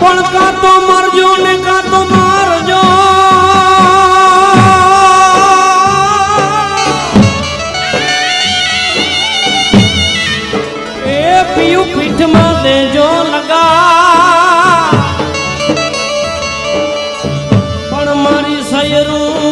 પણ કા તો મરજો ને કા તો મારજો. એ પીયુ પીઠમાં દેજો લગા. પણ મારી સયરું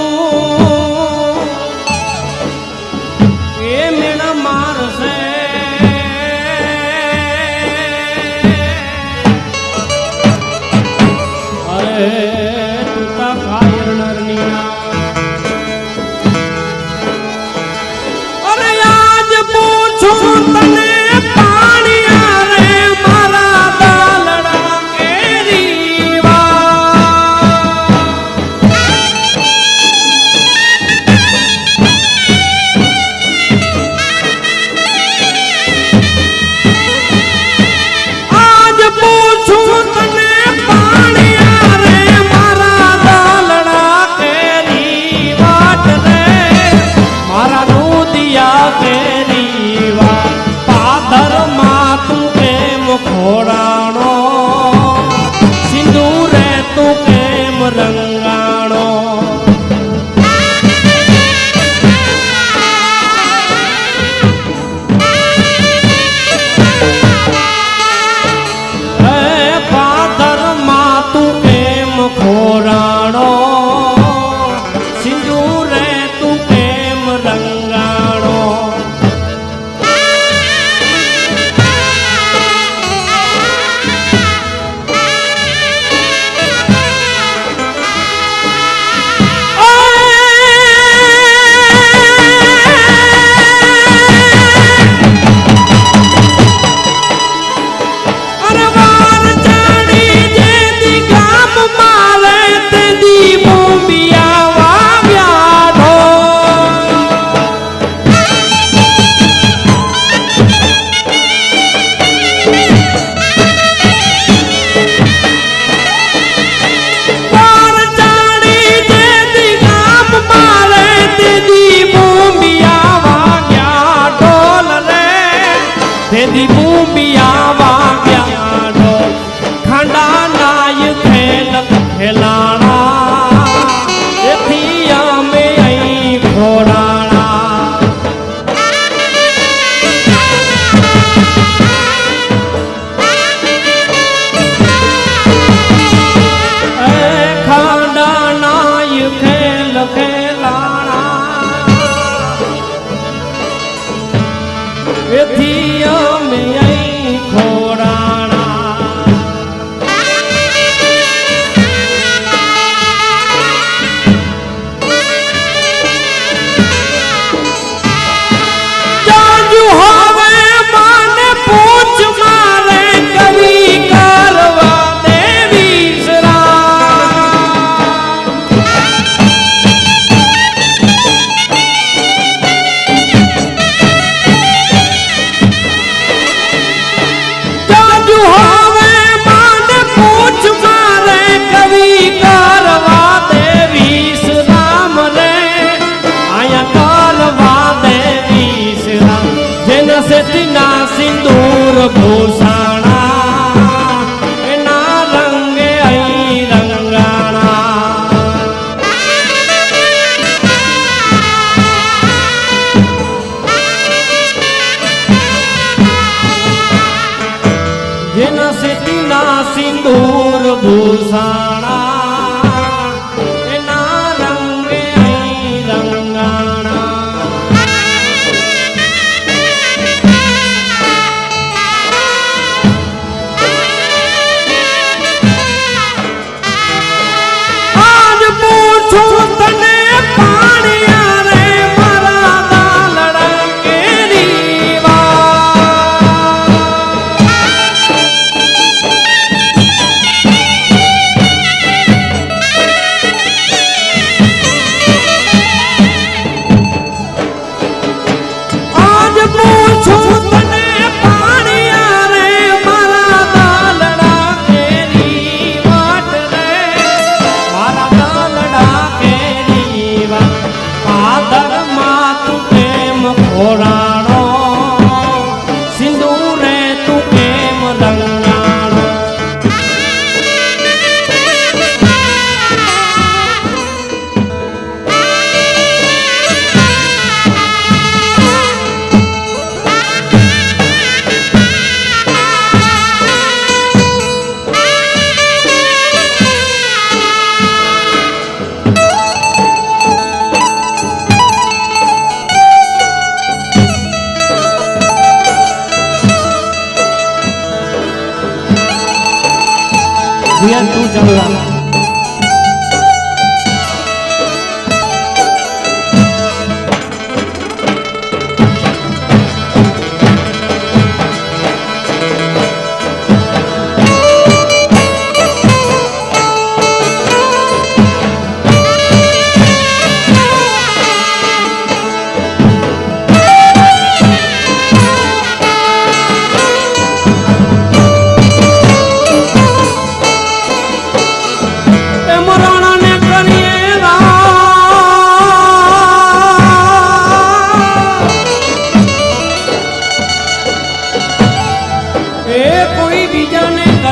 તું ચાલુ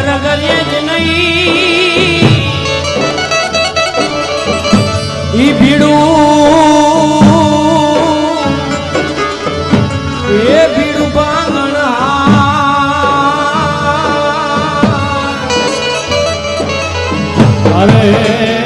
ઘર કરીએ જ નહીં ઈ ભીડું એ ભીડું બાંગણ અરે